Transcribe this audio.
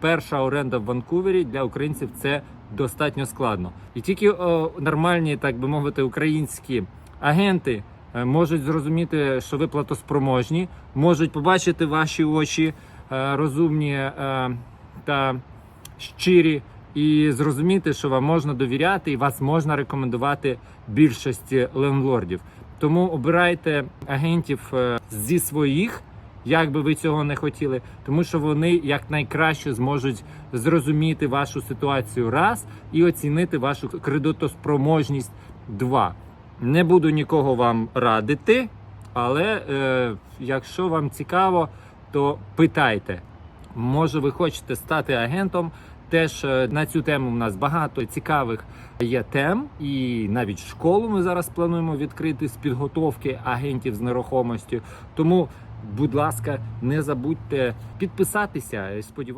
перша оренда в Ванкувері для українців це достатньо складно. І тільки о, нормальні, так би мовити, українські агенти е, можуть зрозуміти, що ви платоспроможні, можуть побачити ваші очі е, розумні е, та щирі, і зрозуміти, що вам можна довіряти і вас можна рекомендувати більшості лендлордів. Тому обирайте агентів е, зі своїх, як би ви цього не хотіли, тому що вони якнайкраще зможуть зрозуміти вашу ситуацію раз і оцінити вашу кредитоспроможність два. Не буду нікого вам радити, але е, якщо вам цікаво, то питайте. Може, ви хочете стати агентом? Теж е, на цю тему в нас багато цікавих є тем, і навіть школу ми зараз плануємо відкрити з підготовки агентів з нерухомості. Тому, будь ласка, не забудьте підписатися. Сподіваюся.